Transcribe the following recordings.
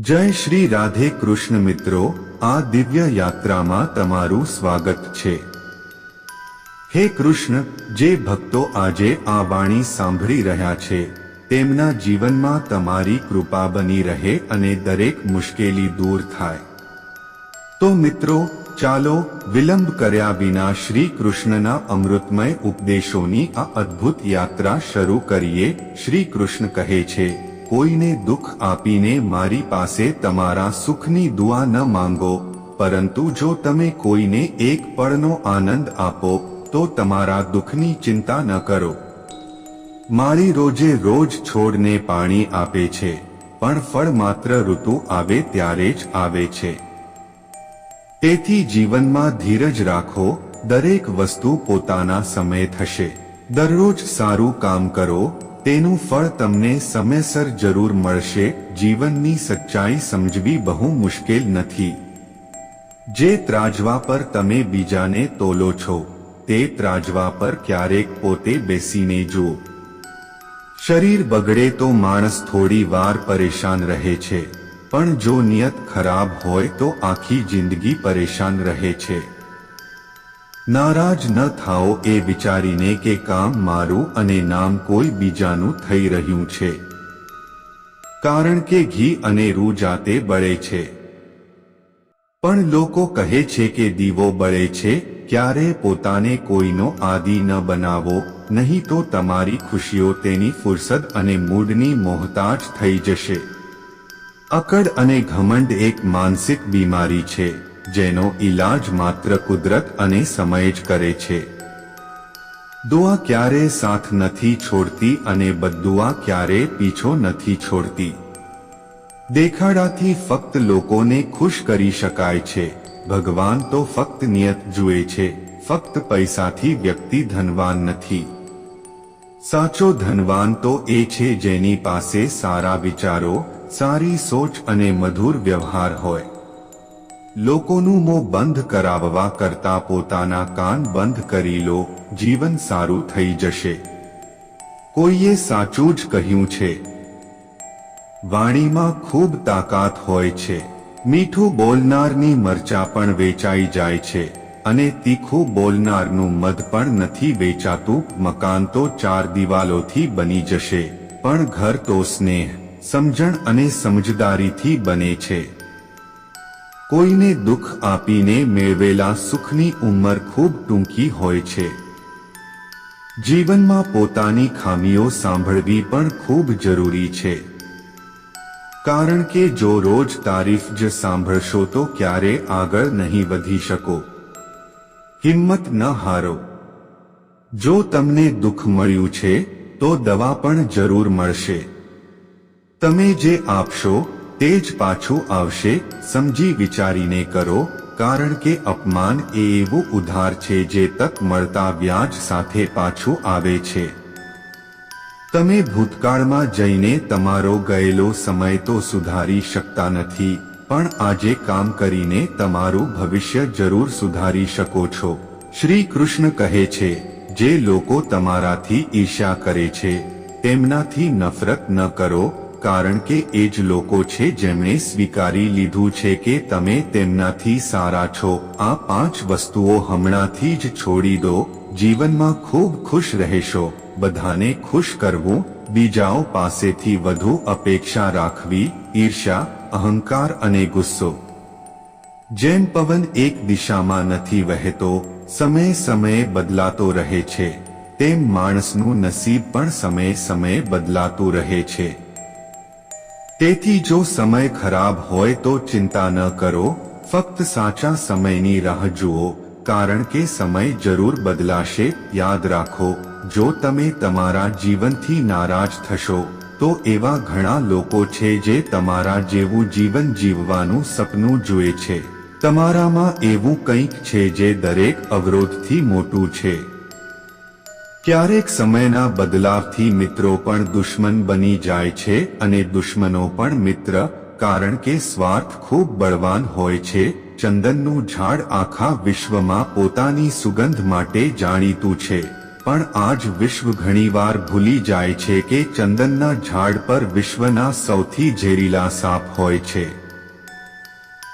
જય શ્રી રાધે કૃષ્ણ મિત્રો, આ દિવ્ય યાત્રામાં તમારું સ્વાગત છે. હે કૃષ્ણ, જે ભક્તો આજે આ વાણી સાંભળી રહ્યા છે, તેમના જીવનમાં તમારી કૃપા બની રહે અને દરેક મુશ્કેલી દૂર થાય. તો મિત્રો, ચાલો વિલંબ કર્યા વિના શ્રી કૃષ્ણના અમૃતમય ઉપદેશોની આ અદ્ભુત યાત્રા શરૂ કરીએ. શ્રી કૃષ્ણ કહે છે કોઈને દુઃખ આપીને મારી પાસે તમારા સુખની દુઆ ન માંગો, પરંતુ જો તમે કોઈને એક પળનો આનંદ આપો, તો તમારા દુઃખની ચિંતા ન કરો. માળી રોજે રોજ છોડને પાણી આપે છે, પણ ફળ માત્ર ઋતુ આવે ત્યારે જ આવે છે. તેથી જીવનમાં ધીરજ રાખો, દરેક વસ્તુ પોતાના સમય થશે. દરરોજ સારું કામ કરો તેનું ફળ તમને સમયસર જરૂર મળશે, જીવનની સચ્ચાઈ સમજવી બહુ મુશ્કેલ નથી. જે ત્રાજવા પર તમે બીજાને તોલો છો, તે ત્રાજવા પર ક્યારેક પોતે બેસીને જુઓ. શરીર બગડે તો માણસ થોડી વાર પરેશાન રહે છે, પણ જો નિયત ખરાબ હોય તો આખી જિંદગી પરેશાન રહે છે. નારાજ ન થાઓ એ વિચારીને કે કામ મારું અને નામ કોઈ બીજાનું થઈ રહ્યું છે. કારણ કે ઘી અને રૂ જાતે બળે છે. પણ લોકો કહે છે કે દીવો બળે છે, ક્યારે પોતાને કોઈનો આદિ ન બનાવો, નહીં તો તમારી ખુશીઓ તેની ફુરસદ અને મૂડની મોહતાજ થઈ જશે. અકડ અને ઘમંડ એક માનસિક બીમારી છે. જેનો ઈલાજ માત્ર કુદરત અને સમય જ કરે છે. દુઆ ક્યારે સાથ નથી છોડતી અને બદુઆ ક્યારે પીછો નથી છોડતી. દેખાડાથી ફક્ત લોકોને ખુશ કરી શકાય છે. ભગવાન તો ફક્ત નિયત જુએ છે. ફક્ત પૈસાથી વ્યક્તિ ધનવાન નથી. સાચો ધનવાન તો એ છે જેની પાસે સારા વિચારો, સારી સોચ અને મધુર વ્યવહાર હોય. લોકોનું મોં બંધ કરાવવા કરતા પોતાના કાન બંધ કરી લો, જીવન સારું થઈ જશે. કોઈએ સાચું જ કહ્યું છે. વાણીમાં ખૂબ તાકાત હોય છે. મીઠું બોલનારની મરચા પણ વેચાઈ જાય છે અને તીખું બોલનારનું મધ પણ નથી વેચાતું, મકાન તો ચાર દિવાલોથી બની જશે, પણ ઘર તો સ્નેહ, સમજણ અને સમજદારીથી બને છે. કોઈને દુઃખ આપીને મેળવેલા સુખની ઉંમર ખૂબ ટૂંકી હોય છે. જીવનમાં પોતાની ખામીઓ સાંભળવી પણ ખૂબ જરૂરી છે. કારણ કે જો રોજ તારીફ જ સાંભળશો તો ક્યારે આગળ નહીં વધી શકો. હિંમત ન હારો. જો તમને દુઃખ મળ્યું છે, તો દવા પણ જરૂર મળશે. તમે જે આપશો તે જ પાછું આવશે. સમજી વિચારીને કરો, કારણ કે અપમાન એ એવું ઉધાર છે જે તક મળતા વ્યાજ સાથે પાછું આવે છે. તમે ભૂતકાળમાં જઈને તમારો ગયેલો સમય તો સુધારી શકતા નથી, પણ આજે કામ કરીને તમારું ભવિષ્ય જરૂર સુધારી શકો છો. શ્રી કૃષ્ણ કહે છે, જે લોકો તમારાથી ઈર્ષ્યા કરે છે, તેમનાથી નફરત ન કરો કારણ કે એ જ લોકો છે જેમણે સ્વીકારી લીધું છે કે તમે તેમનાથી સારા છો. આ પાંચ વસ્તુઓ હમણાંથી જ છોડી દો. જીવનમાં ખૂબ ખુશ રહેશો. બધાને ખુશ કરવું. બીજાઓ પાસેથી વધુ અપેક્ષા રાખવી. ઈર્ષા અહંકાર અને ગુસ્સો. જેમ પવન એક દિશામાં નથી વહેતો, સમય સમયે બદલાતો રહે છે. તેમ માણસનું નસીબ પણ સમય સમયે બદલાતું રહે છે. તેથી જો સમય ખરાબ હોય તો ચિંતા ન કરો, ફક્ત સાચા સમયની રાહ જુઓ, કારણ કે સમય જરૂર બદલાશે, યાદ રાખો, જો તમે તમારા જીવનથી નારાજ થશો, તો એવા ઘણા લોકો છે જે તમારા જેવું જીવન જીવવાનું સપનું જુએ છે. તમારામાં એવું કંઈક છે જે દરેક અવરોધથી મોટું છે. ક્યારેક સમયના બદલાવથી મિત્રો પણ દુશ્મન બની જાય છે અને દુશ્મનો પણ મિત્ર, કારણ કે સ્વાર્થ ખૂબ બળવાન હોય છે. ચંદનનું ઝાડ આખા વિશ્વમાં પોતાની સુગંધ માટે જાણીતું છે. પણ આજ વિશ્વ ઘણીવાર ભૂલી જાય છે કે ચંદનના ઝાડ પર વિશ્વના સૌથી ઝેરીલા સાપ હોય છે.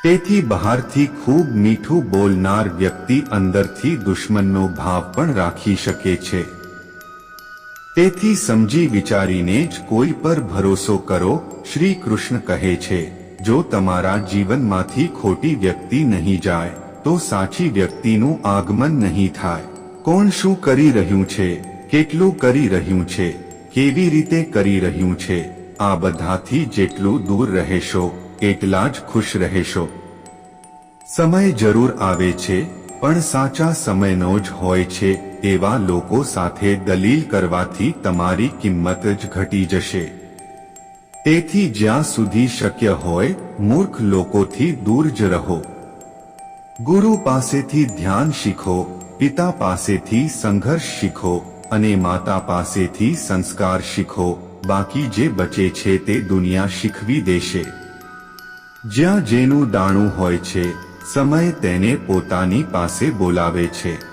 તેથી બહારથી ખૂબ મીઠું બોલનાર વ્યક્તિ અંદરથી દુશ્મનનો ભાવ પણ રાખી શકે છે. તેથી સમજી વિચારીને જ કોઈ પર ભરોસો કરો, શ્રી કૃષ્ણ કહે છે, જો તમારા જીવનમાંથી ખોટી વ્યક્તિ નહીં જાય, તો સાચી વ્યક્તિનું આગમન નહીં થાય. કોણ શું કરી રહ્યું છે, કેટલું કરી રહ્યું છે, કેવી રીતે કરી રહ્યું છે, આ બધાથી જેટલું દૂર રહેશો, એટલા જ ખુશ રહેશો. સમય જરૂર આવે છે, પણ સાચા સમયનો જ હોય છે એવા લોકો સાથે દલીલ કરવાથી તમારી કિંમત જ ઘટી જશે. તેથી જ્યાં સુધી શક્ય હોય, મૂર્ખ લોકોથી દૂર જ રહો. ગુરુ પાસેથી ધ્યાન શીખો, પિતા પાસેથી સંઘર્ષ શીખો અને માતા પાસેથી સંસ્કાર શીખો, બાકી જે બચે છે તે દુનિયા શીખવી દેશે. જ્યાં જેનું દાણું હોય છે, સમય તેને પોતાની પાસે બોલાવે છે.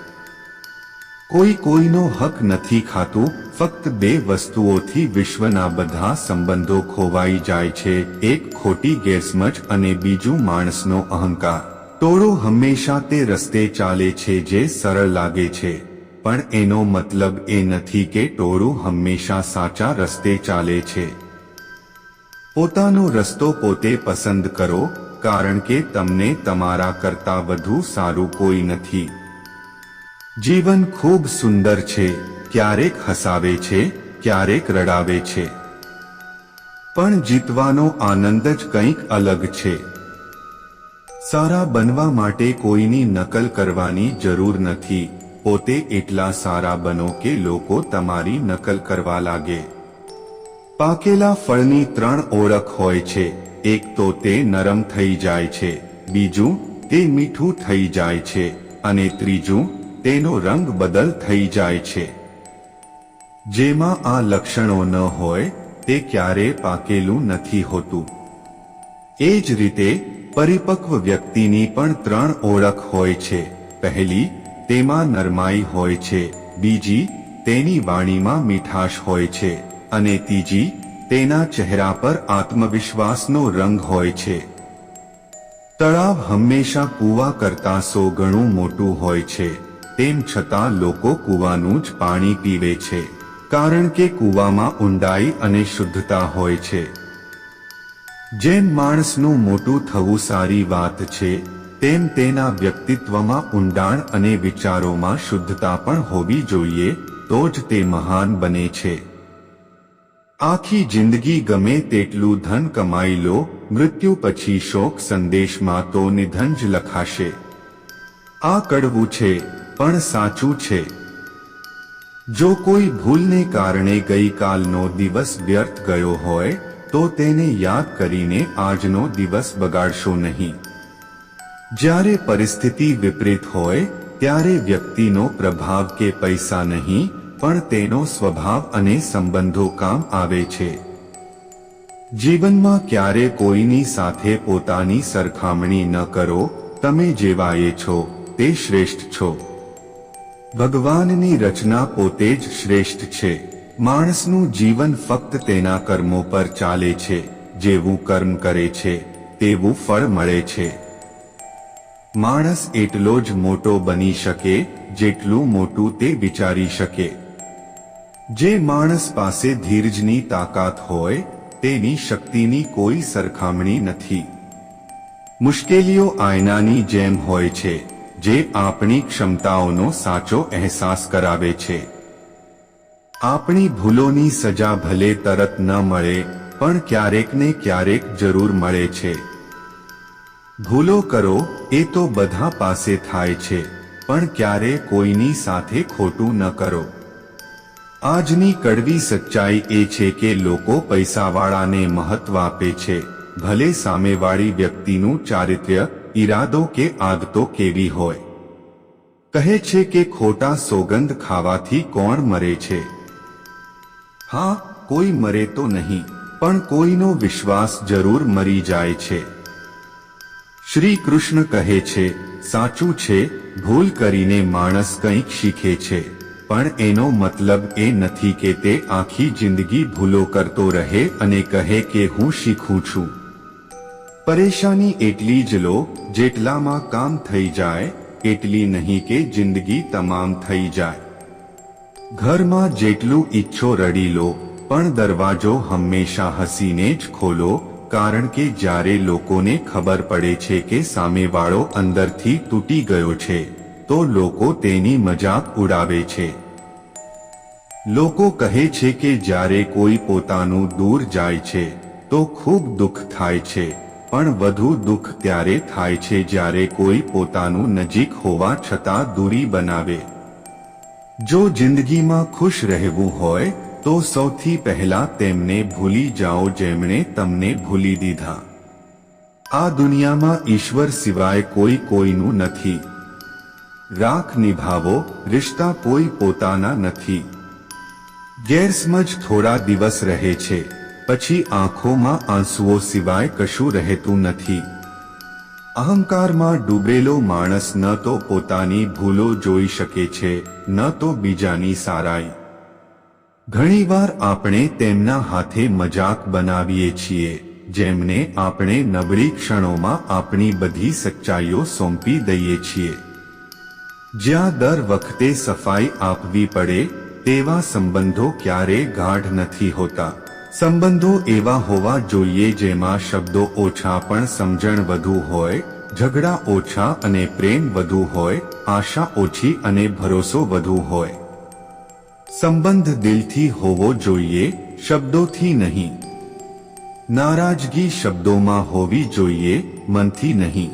કોઈ કોઈનો હક નથી ખાતું, ફક્ત બે વસ્તુઓથી વિશ્વના બધા સંબંધો ખોવાઈ જાય છે, એક ખોટી ગેરસમજ અને બીજું માણસનો અહંકાર. ટોળો હંમેશા તે રસ્તે ચાલે છે જે સરળ લાગે છે. પણ એનો મતલબ એ નથી કે ટોળું હંમેશા સાચા રસ્તે ચાલે છે. પોતાનો રસ્તો પોતે પસંદ કરો, કારણ કે તમને તમારા કરતા વધુ સારું કોઈ નથી. જીવન ખૂબ સુંદર છે, ક્યારેક હસાવે છે, ક્યારેક રડાવે છે. પણ જીતવાનો આનંદ જ કંઈક અલગ છે. સારા બનવા માટે કોઈની નકલ કરવાની જરૂર નથી. પોતે એટલા સારા બનો કે લોકો તમારી નકલ કરવા લાગે. પાકેલા ફળની ત્રણ ઓળખ હોય છે, એક તો તે નરમ થઈ જાય છે, બીજું તે મીઠું થઈ જાય છે, અને ત્રીજું તેનો રંગ બદલ થઈ જાય છે. જેમાં આ લક્ષણો ન હોય, તે ક્યારે પાકેલું નથી હોતું. એ જ રીતે, પરિપક્વ વ્યક્તિની પણ ત્રણ ઓળખ હોય છે. પહેલી, તેમાં નરમાઈ હોય છે. બીજી, તેની વાણીમાં મીઠાશ હોય છે. અને ત્રીજી, તેના ચહેરા પર આત્મવિશ્વાસનો રંગ હોય છે. તળાવ હંમેશા કૂવા કરતાં સો ગણું મોટું હોય છે. તેમ છતાં લોકો કૂવાનું જ પાણી પીવે છે, કારણ કે કૂવામાં ઊંડાઈ અને શુદ્ધતા હોય છે. જેમ માણસનું મોટું થવું સારી વાત છે, તેમ તેના વ્યક્તિત્વમાં ઊંડાણ અને વિચારોમાં શુદ્ધતા પણ હોવી જોઈએ, તો જ તે મહાન બને છે. આખી જિંદગી ગમે તેટલું ધન કમાઈ લો, મૃત્યુ પછી શોક સંદેશમાં તો નિધન જ લખાશે. આ કડવું છે પણ સાચું છે. જો કોઈ ભૂલને કારણે ગઈકાલનો દિવસ વ્યર્થ ગયો હોય, તો તેને યાદ કરીને આજનો દિવસ બગાડશો નહીં. જ્યારે પરિસ્થિતિ વિપરીત હોય, ત્યારે વ્યક્તિનો પ્રભાવ કે પૈસા નહીં, પણ તેનો સ્વભાવ અને સંબંધો કામ આવે છે. જીવનમાં ક્યારે કોઈની સાથે પોતાની સરખામણી ન કરો, તમે જેવા એ છો, તે શ્રેષ્ઠ છો. ભગવાનની રચના પોતે જ શ્રેષ્ઠ છે. માણસનું જીવન ફક્ત તેના કર્મો પર ચાલે છે. જેવું કર્મ કરે છે, તેવું ફળ મળે છે. માણસ એટલો જ મોટો બની શકે, જેટલું મોટું તે વિચારી શકે. જે માણસ પાસે ધીરજની તાકાત હોય, તેની શક્તિની કોઈ સરખામણી નથી. મુશ્કેલીઓ આયનાની જેમ હોય છે. જે આપણી ક્ષમતાઓનો સાચો અહેસાસ કરાવે છે. આપણી ભૂલોની સજા ભલે તરત ન મળે, પણ ક્યારેક ને ક્યારેક જરૂર મળે છે. ભૂલો કરો, એ તો બધા પાસે થાય છે, પણ ક્યારે કોઈની સાથે ખોટું ન કરો. આજની કડવી સચ્ચાઈ એ છે કે લોકો પૈસાવાળાને મહત્વ આપે છે, ભલે સામેવાળી વ્યક્તિનું ચારિત્ર્ય ઈરાદો કે આગતો કેવી હોય? કહે છે કે ખોટા સોગંદ ખાવાથી કોણ મરે છે? હા, કોઈ મરે તો નહીં, પણ કોઈનો વિશ્વાસ જરૂર મરી જાય છે. શ્રી કૃષ્ણ કહે છે, સાચું છે, ભૂલ કરીને માણસ કંઈક શીખે છે, પણ એનો મતલબ એ નથી કે તે આખી જિંદગી ભૂલો કરતો રહે અને કહે કે હું શીખું છું. પરેશાની એટલી જ લો, જેટલામાં કામ થઈ જાય, એટલી નહીં કે જિંદગી તમામ થઈ જાય. ઘરમાં જેટલું ઈચ્છો રડી લો, પણ દરવાજો હંમેશા હસીને જ ખોલો, કારણ કે જ્યારે લોકોને ખબર પડે છે કે સામેવાળો અંદરથી તૂટી ગયો છે, તો લોકો તેની મજાક ઉડાવે છે. લોકો કહે છે કે જ્યારે કોઈ પોતાનું દૂર જાય છે, તો ખૂબ દુઃખ થાય છે. પણ વધુ દુઃખ ત્યારે થાય છે જ્યારે કોઈ પોતાનું નજીક હોવા છતાં દૂરી બનાવે. જો જિંદગીમાં ખુશ રહેવું હોય, તો સૌથી પહેલા તેમને ભૂલી જાઓ જેમણે તમને ભૂલી દીધા. આ દુનિયામાં ઈશ્વર સિવાય કોઈ કોઈનું નથી. રાખ નિભાવો, રિશ્તા કોઈ પોતાના નથી. ગેરસમજ થોડા દિવસ રહે છે. પછી આંખોમાં આંસુઓ સિવાય કશું રહેતું નથી. અહંકારમાં ડૂબેલો માણસ ન તો પોતાની ભૂલો જોઈ શકે છે, ન તો બીજાની સારાઈ. ઘણીવાર આપણે તેમના હાથે મજાક બનાવીએ છીએ, જેમને આપણે નબળી ક્ષણોમાં આપણી બધી સચ્ચાઈઓ સોંપી દઈએ છીએ. જ્યાં દર વખતે સફાઈ આપવી પડે, તેવા સંબંધો ક્યારે ગાઢ નથી હોતા. સંબંધો એવા હોવા જોઈએ જેમાં શબ્દો ઓછા પણ સમજણ વધુ હોય, ઝઘડા ઓછા અને પ્રેમ વધુ હોય, આશા ઓછી અને ભરોસો વધુ હોય. સંબંધ દિલથી હોવો જોઈએ, શબ્દોથી નહીં. નારાજગી શબ્દોમાં હોવી જોઈએ, મનથી નહીં.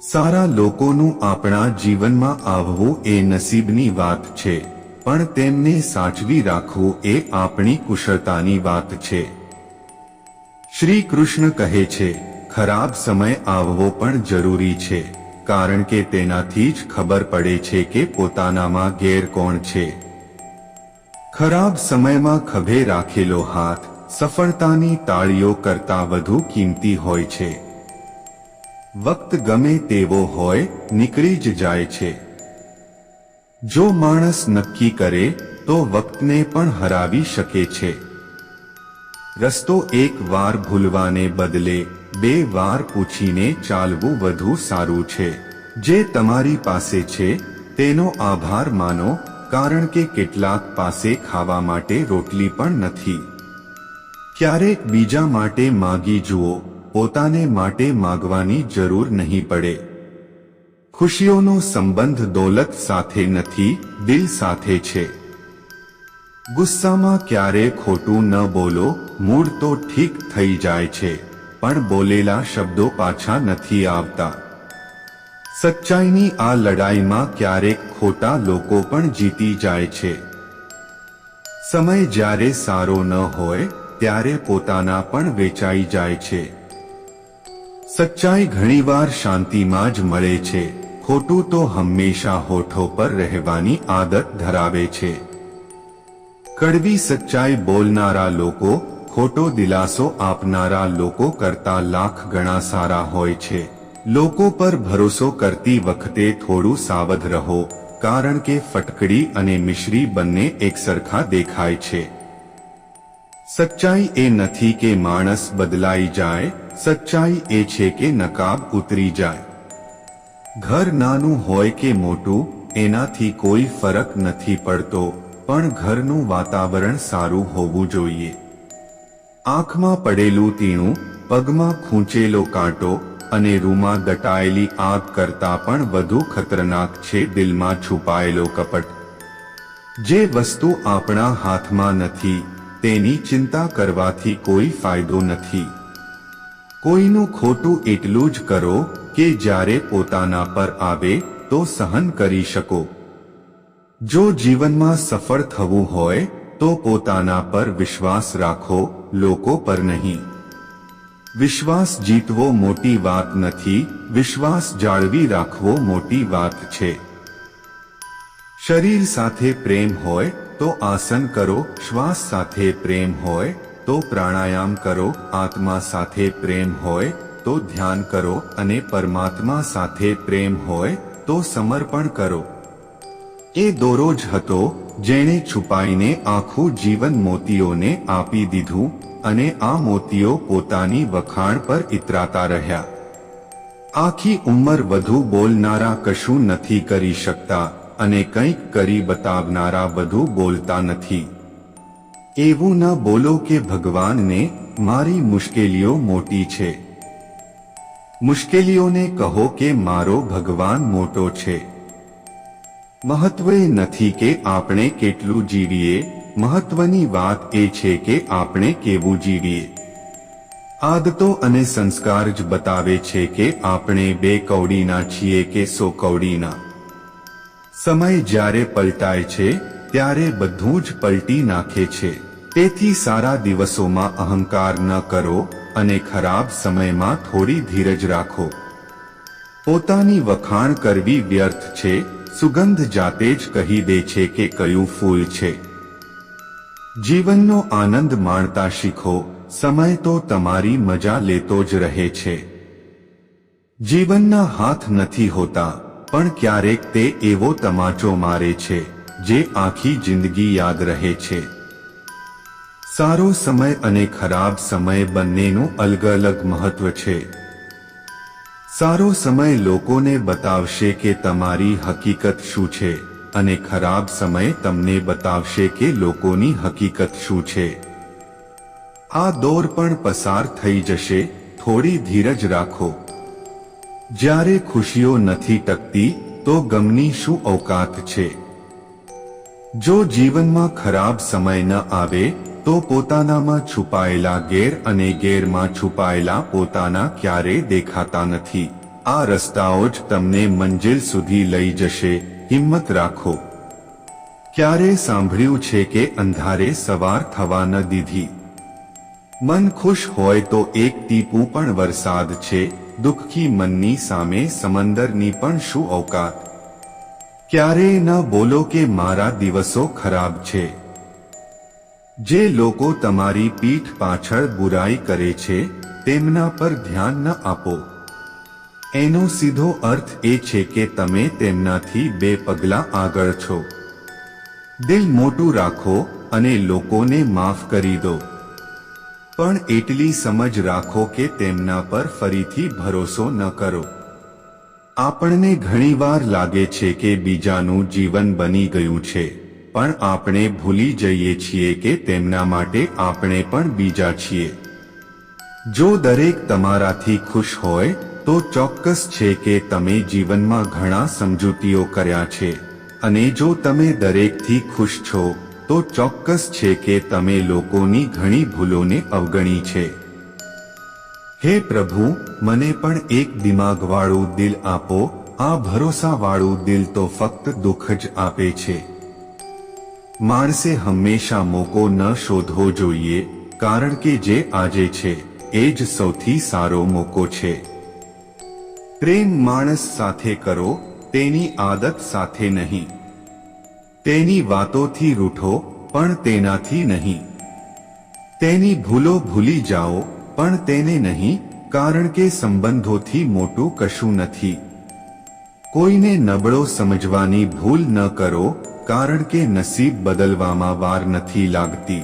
સારા લોકોનું આપણા જીવનમાં આવવું એ નસીબની વાત છે. પણ તેમને સાચવી રાખવું એ આપણી કુશળતાની વાત છે. શ્રી કૃષ્ણ કહે છે, ખરાબ સમય આવવો પણ જરૂરી છે, કારણ કે તેનાથી જ ખબર પડે છે કે પોતાનામાં ગેર કોણ છે. ખરાબ સમયમાં ખભે રાખેલો હાથ, સફળતાની તાળીઓ કરતા વધુ કિંમતી હોય છે. વક્ત ગમે તેવો હોય, નીકળી જ જાય છે. જો માણસ નક્કી કરે, તો વક્તને પણ હરાવી શકે છે. રસ્તો એક વાર ભૂલવાને બદલે, બે વાર પૂછીને ચાલવું વધુ સારું છે. જે તમારી પાસે છે, તેનો આભાર માનો, કારણ કે કેટલાક પાસે ખાવા માટે રોટલી પણ નથી. ક્યારેક બીજા માટે માગી જુઓ, પોતાને માટે માગવાની જરૂર નહીં પડે. ખુશીઓનો સંબંધ દોલત સાથે નથી, દિલ સાથે છે. ગુસ્સામાં ક્યારે ખોટું ન બોલો, મૂડ તો ઠીક થઈ જાય છે, પણ બોલેલા શબ્દો પાછા નથી આવતા. સચ્ચાઈની આ લડાઈમાં ક્યારેક ખોટા લોકો પણ જીતી જાય છે. સમય જ્યારે સારો ન હોય, ત્યારે પોતાના પણ વેચાઈ જાય છે. સચ્ચાઈ ઘણીવાર શાંતિમાં જ મળે છે. ખોટું તો હંમેશા હોઠો પર રહેવાની આદત ધરાવે છે કડવી સચ્ચાઈ બોલનારા લોકો ખોટો દિલાસો આપનારા લોકો કરતા લાખ ગણા સારા હોય છે લોકો પર ભરોસો કરતી વખતે થોડું સાવધ રહો કારણ કે ફટકડી અને મિશ્રી બંને એકસરખા દેખાય છે સચ્ચાઈ એ નથી કે માણસ બદલાઈ જાય સચ્ચાઈ એ છે કે નકાબ ઉતરી જાય ઘર નાનું હોય કે મોટું, એનાથી કોઈ ફરક નથી પડતો, પણ ઘરનું વાતાવરણ સારું હોવું જોઈએ. આંખમાં પડેલું તીણું પગમાં ખૂંચેલો કાંટો અને રૂમાં દટાયેલી આગ કરતા પણ વધુ ખતરનાક છે દિલમાં છુપાયેલો કપટ. જે વસ્તુ આપણા હાથમાં નથી, તેની ચિંતા કરવાથી કોઈ ફાયદો નથી. કોઈનું ખોટું એટલું જ કરો કે જ્યારે પોતાના પર આવે, તો સહન કરી શકો. જો જીવનમાં સફળ થવું હોય, તો પોતાના પર વિશ્વાસ રાખો, લોકો પર નહીં. વિશ્વાસ જીતવો મોટી વાત નથી, વિશ્વાસ જાળવી રાખવો મોટી વાત છે. શરીર સાથે પ્રેમ હોય, તો આસન કરો, શ્વાસ સાથે પ્રેમ હોય, તો પ્રાણાયામ કરો, આત્મા સાથે પ્રેમ હોય તો ધ્યાન કરો અને પરમાત્મા સાથે પ્રેમ હોય તો સમર્પણ કરો. એ દોરો જ હતો જેણે છુપાઈને આખું જીવન મોતીઓને આપી દીધું અને આ મોતીઓ પોતાની વખાણ પર ઇતરાતા રહ્યા. આખી ઉંમર વધુ બોલનારા કશું નથી કરી શકતા અને કંઈક કરી બતાવનારા વધુ બોલતા નથી. એવું ન બોલો કે ભગવાનને મારી મુશ્કેલીઓ મોટી છે. મુશ્કેલીઓને કહો કે મારો ભગવાન મોટો છે. મહત્વ એ નથી કે આપણે કેટલું જીવીએ, મહત્વની વાત એ છે કે આપણે કેવું જીવીએ. આદતો અને સંસ્કાર જ બતાવે છે કે આપણે બે કૌડીના છીએ કે સો કૌડીના સમય જ્યારે પલટાય છે, ત્યારે બધું જ પલટી નાખે છે. તેથી સારા દિવસોમાં અહંકાર ન કરો અને ખરાબ સમયમાં થોડી ધીરજ રાખો. પોતાની વખાણ કરવી વ્યર્થ છે, સુગંધ જાતે જ કહી દે છે કે કયું ફૂલ છે. જીવનનો આનંદ માણતા શીખો, સમય તો તમારી મજા લેતો જ રહે છે. જીવનના હાથ નથી હોતા, પણ ક્યારેક તે એવો તમાચો મારે છે, જે આખી જિંદગી યાદ રહે છે. સારો સમય અને ખરાબ સમય બંનેનું અલગ અલગ મહત્વ છે. સારો સમય લોકોને બતાવશે કે તમારી હકીકત શું છે અને ખરાબ સમય તમને બતાવશે કે લોકોની હકીકત શું છે. આ દોર પણ પસાર થઈ જશે, થોડી ધીરજ રાખો. જ્યારે ખુશીઓ નથી ટકતી, તો ગમની શું અવકાત છે? જો જીવનમાં ખરાબ સમય ન આવે તો પોતાનામાં છુપાયેલા ગેર અને ગેરમાં છુપાયેલા પોતાના ક્યારે દેખાતા નથી. આ રસ્તાઓ જ તમને મંજિલ સુધી લઈ જશે. હિંમત રાખો. ક્યારે સાંભળ્યું છે કે અંધારે સવાર થવા ન દીધી? મન ખુશ હોય તો એક ટીપું પણ વરસાદ છે. દુઃખી મનની સામે સમંદરની પણ શું અવકાત ક્યારેય ન બોલો કે મારા દિવસો ખરાબ છે. જે લોકો તમારી પીઠ પાછળ બુરાઈ કરે છે, તેમના પર ધ્યાન ન આપો. એનો સીધો અર્થ એ છે કે તમે તેમનાથી બે પગલા આગળ છો. દિલ મોટું રાખો અને લોકોને માફ કરી દો. પણ એટલી સમજ રાખો કે તેમના પર ફરીથી ભરોસો ન કરો. આપણને ઘણીવાર લાગે છે કે બીજાનું જીવન બની ગયું છે. પણ આપણે ભૂલી જઈએ છીએ કે તેમના માટે આપણે પણ બીજા છીએ. જો દરેક તમારાથી ખુશ હોય, તો ચોક્કસ છે કે તમે જીવનમાં ઘણા સમજૂતીઓ કર્યા છે. અને જો તમે દરેકથી ખુશ છો, તો ચોક્કસ છે કે તમે લોકોની ઘણી ભૂલોને અવગણી છે. હે પ્રભુ, મને પણ એક દિમાગવાળું દિલ આપો. આ ભરોસાવાળું દિલ તો ફક્ત દુઃખ જ આપે છે. માણસે હંમેશા મોકો ન શોધવો જોઈએ, કારણ કે જે આજે છે, એ જ સૌથી સારો મોકો છે. પ્રેમ માણસ સાથે કરો, તેની આદત સાથે નહીં. તેની વાતોથી રૂઠો, પણ તેનાથી નહીં. તેની ભૂલો ભૂલી જાઓ, પણ તેને નહીં, કારણ કે સંબંધોથી મોટું કશું નથી. કોઈને નબળો સમજવાની ભૂલ ન કરો કારણ કે નસીબ બદલવામાં વાર નથી લાગતી.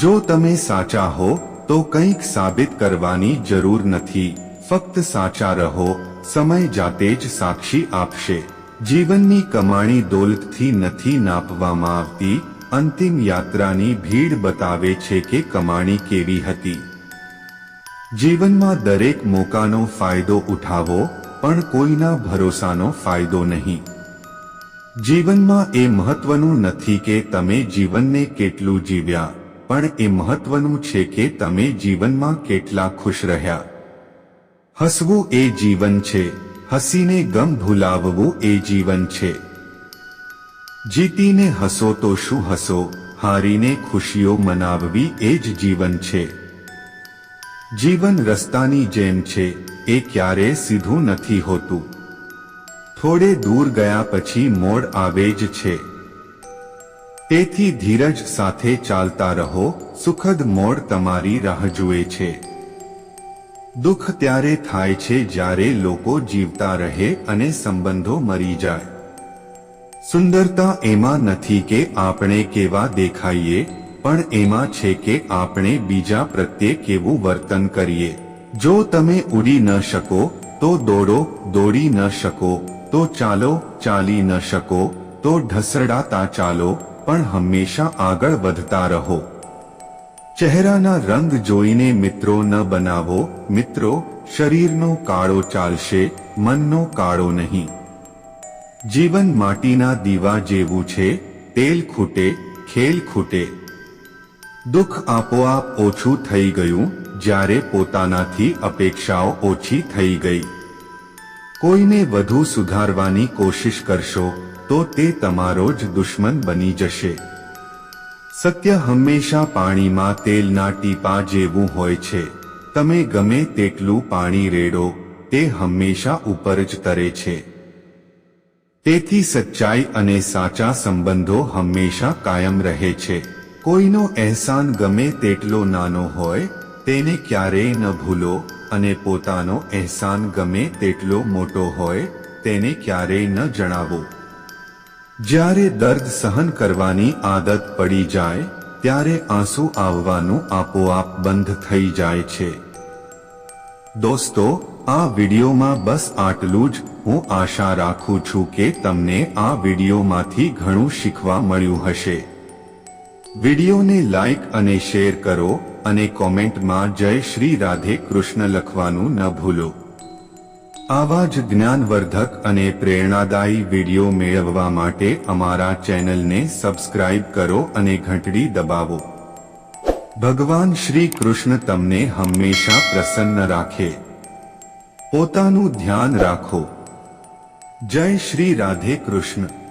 જો તમે સાચા હો, તો કંઈક સાબિત કરવાની જરૂર નથી. ફક્ત સાચા રહો, સમય જાતે જ સાક્ષી આપશે. જીવનની કમાણી દોલતથી નથી નાપવામાં આવતી. અંતિમ યાત્રાની ભીડ બતાવે છે કે કમાણી કેવી હતી. જીવનમાં દરેક મોકાનો ફાયદો ઉઠાવો, પણ કોઈના ભરોસાનો ફાયદો નહીં. જીવનમાં એ મહત્વનું નથી કે તમે જીવનને કેટલું જીવ્યા, પણ એ મહત્વનું છે કે તમે જીવનમાં કેટલા ખુશ રહ્યા. હસવું એ જીવન છે, હસીને ગમ ભૂલાવવું એ જીવન છે. જીતીને હસો તો શું હસો, હારીને ખુશીઓ મનાવવી એ જ જીવન છે. જીવન રસ્તાની જેમ છે, એ ક્યારેય સીધું નથી હોતું. થોડે દૂર ગયા પછી મોડ આવે જ છે. તેથી ધીરજ સાથે ચાલતા રહો, સુખદ મોડ તમારી રાહ જુએ છે. દુઃખ ત્યારે થાય છે જ્યારે લોકો જીવતા રહે અને સંબંધો મરી જાય. સુંદરતા એમાં નથી કે આપણે કેવા દેખાઈએ, પણ એમાં છે કે આપણે બીજા પ્રત્યે કેવું વર્તન કરીએ. જો તમે ઉડી ન શકો, તો દોડો, દોડી ન શકો. તો ચાલો ચાલી ન શકો, તો ઢસરડાતા ચાલો, પણ હંમેશા આગળ વધતા રહો. ચહેરાના રંગ જોઈને મિત્રો ન બનાવો, મિત્રો, શરીરનો કાળો ચાલશે, મનનો કાળો નહીં. જીવન માટીના દીવા જેવું છે, તેલ ખૂટે, ખેલ ખૂટે. દુઃખ આપોઆપ ઓછું થઈ ગયું, જ્યારે પોતાનાથી અપેક્ષાઓ ઓછી થઈ ગઈ. કોઈને વધુ સુધારવાની કોશિશ કરશો, તો તે તમારો જ દુશ્મન બની જશે. સત્ય હંમેશા પાણીમાં તેલના ટીપા જેવું હોય છે. તમે ગમે તેટલું પાણી રેડો, તે હંમેશા ઉપર જ તરે છે. તેથી સચ્ચાઈ અને સાચા સંબંધો હંમેશા કાયમ રહે છે. કોઈનો અહેસાન ગમે તેટલો નાનો હોય, તેને ક્યારેય ન ભૂલો. અને પોતાનો અહેસાન ગમે તેટલો મોટો હોય, તેને ક્યારેય ન જણાવો. જ્યારે દર્દ સહન કરવાની આદત પડી જાય, ત્યારે આંસુ આવવાનું આપોઆપ બંધ થઈ જાય છે. દોસ્તો, આ વિડીયોમાં બસ આટલું જ. હું આશા રાખું છું કે તમને આ વિડીયોમાંથી ઘણું શીખવા મળ્યું હશે. વિડીયોને લાઈક અને શેર કરો અને કોમેન્ટમાં જય શ્રી રાધે કૃષ્ણ લખવાનું ન ભૂલો. આવા જ જ્ઞાનવર્ધક અને પ્રેરણાદાયી વીડિયો મેળવવા માટે અમારા ચેનલને સબસ્ક્રાઇબ કરો અને ઘંટડી દબાવો. ભગવાન શ્રી કૃષ્ણ તમને હંમેશા પ્રસન્ન રાખે. પોતાનું ધ્યાન રાખો. જય શ્રી રાધે કૃષ્ણ.